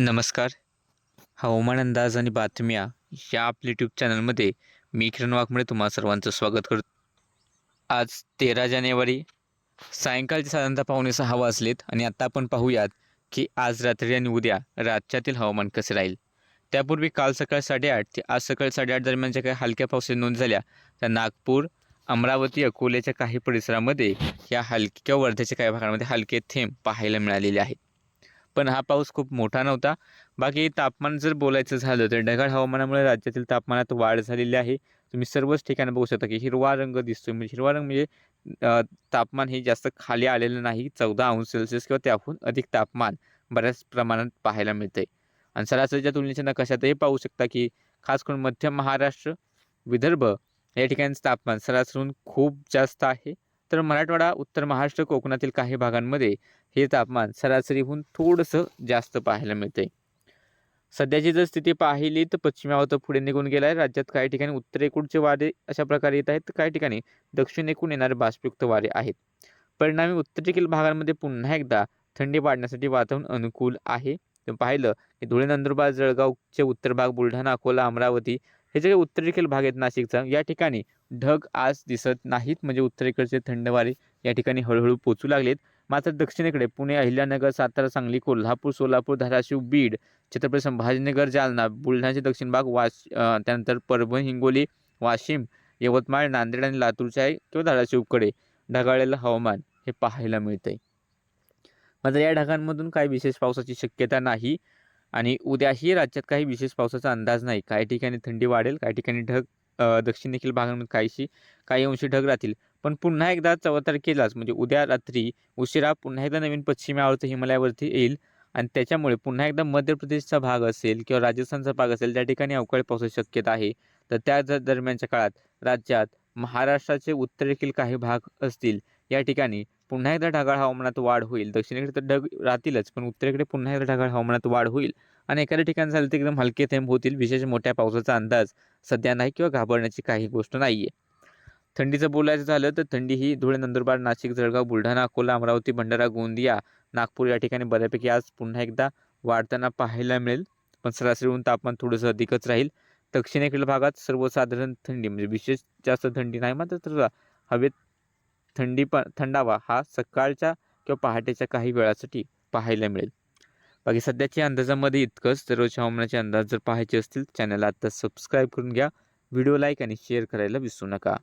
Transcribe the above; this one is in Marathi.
नमस्कार. हवामान अंदाज आणि बातम्या या आपल्या यूट्यूब चॅनलमध्ये मी किरण वाघमुळे तुम्हा सर्वांचं स्वागत करतो. आज तेरा जानेवारी सायंकाळचे साधारणतः पावणे सहा वाजलेत आणि आत्ता आपण पाहूयात की आज रात्री आणि उद्या राज्यातील हवामान कसे राहील. त्यापूर्वी काल सकाळ साडेआठ ते आज सकाळ साडेआठ दरम्यानच्या काही हलक्या पावसाची नोंद झाल्या त्या नागपूर अमरावती अकोल्याच्या काही परिसरामध्ये या हलक्या वर्ध्याच्या काही भागांमध्ये हलके थेंब पाहायला मिळालेले आहेत. पण हा पाऊस खूप मोठा नव्हता. बाकी तापमान जर बोलायचं झालं तर ढगाळ हवामानामुळे राज्यातील तापमानात वाढ झालेली आहे. तुम्ही सर्वच ठिकाणी बघू शकता की हिरवा रंग दिसतोय. म्हणजे हिरवा रंग म्हणजे तापमान हे जास्त खाली आलेलं नाही. चौदा अंश सेल्सिअस किंवा त्याहून अधिक तापमान बऱ्याच प्रमाणात पाहायला मिळते आणि सरासरीच्या तुलनेच्या नकाशातही पाहू शकता की खास करून मध्य महाराष्ट्र विदर्भ या ठिकाणचं तापमान सरासरीहून खूप जास्त आहे. तर मराठवाडा उत्तर महाराष्ट्र कोकणातील काही भागांमध्ये हे तापमान सरासरीहून थोडंसं जास्त पाहायला मिळते सध्याची जर स्थिती पाहिली तर पश्चिमावर पुढे निघून गेला आहे राज्यात काही ठिकाणी उत्तरेकडचे वारे अशा प्रकारे येत आहेत. तर काही ठिकाणी दक्षिणेकडून येणारे बाष्पयुक्त वारे आहेत. परिणामी उत्तरेकडील भागांमध्ये पुन्हा एकदा थंडी वाढण्यासाठी वातावरण अनुकूल आहे. तर पाहिलं की धुळे नंदुरबार जळगावचे उत्तर भाग बुलढाणा अकोला अमरावती हे जे काही उत्तरेकडील भाग आहेत नाशिकचा या ठिकाणी ढग आज दिसत नाहीत. म्हणजे उत्तरेकडचे थंड वारे या ठिकाणी हळूहळू पोचू लागलेत. मात्र दक्षिणेकडे पुणे अहिल्यानगर सातारा सांगली कोल्हापूर सोलापूर धाराशिव बीड छत्रपती संभाजीनगर जालना बुलढाण्याचे दक्षिण भाग वाश त्यानंतर परभणी हिंगोली वाशिम यवतमाळ नांदेड आणि लातूरच्या आहे किंवा धाराशिवकडे ढगाळलेलं हवामान हे पाहायला मिळतंय. मात्र या ढगांमधून काही विशेष पावसाची शक्यता नाही. आणि उद्याही राज्यात काही विशेष पावसाचा अंदाज नाही. काही ठिकाणी थंडी वाढेल काही ठिकाणी ढग दक्षिण देखील भागांमध्ये काहीशी काही अंशी ढग राहतील. पण पुन्हा एकदा चौदा तारखेलाच म्हणजे उद्या रात्री उशिरा पुन्हा एकदा नवीन पश्चिमी आवर्त हिमालयावरती येईल. आणि त्याच्यामुळे पुन्हा एकदा मध्य प्रदेशचा भाग असेल किंवा राजस्थानचा भाग असेल त्या ठिकाणी अवकाळी पावसाची शक्यता आहे. तर त्या दरम्यानच्या काळात राज्यात महाराष्ट्राचे उत्तरेकडील काही भाग असतील. या ठिकाणी पुन्हा एकदा ढगाळ हवामानात वाढ होईल. दक्षिणेकडे तर ढग राहतीलच पण उत्तरेकडे पुन्हा एकदा ढगाळ हवामानात वाढ होईल आणि एखाद्या ठिकाणी झालं तर एकदम हलके थेंब होतील. विशेष मोठ्या पावसाचा अंदाज सध्या नाही किंवा घाबरण्याची काही गोष्ट नाही आहे थंडीचं बोलायचं झालं तर थंडी ही धुळे नंदुरबार नाशिक जळगाव बुलढाणा अकोला अमरावती भंडारा गोंदिया नागपूर या ठिकाणी बऱ्यापैकी आज पुन्हा एकदा वाढताना पाहायला मिळेल. पण सरासरीहून तापमान थोडंसं अधिकच राहील. दक्षिणेकडील भागात सर्वसाधारण थंडी म्हणजे विशेष जास्त थंडी नाही मात्र तर हवेत थंडी पण थंडावा हा सकाळच्या किंवा पहाटेच्या काही वेळासाठी पाहायला मिळेल. बाकी सध्याच्या अंदाजामध्ये इतकंच दररोजच्या हवामानाचे अंदाज जर पाहायचे असतील चॅनलला आत्ता सबस्क्राईब करून घ्या. व्हिडिओ लाईक आणि शेअर करायला विसरू नका.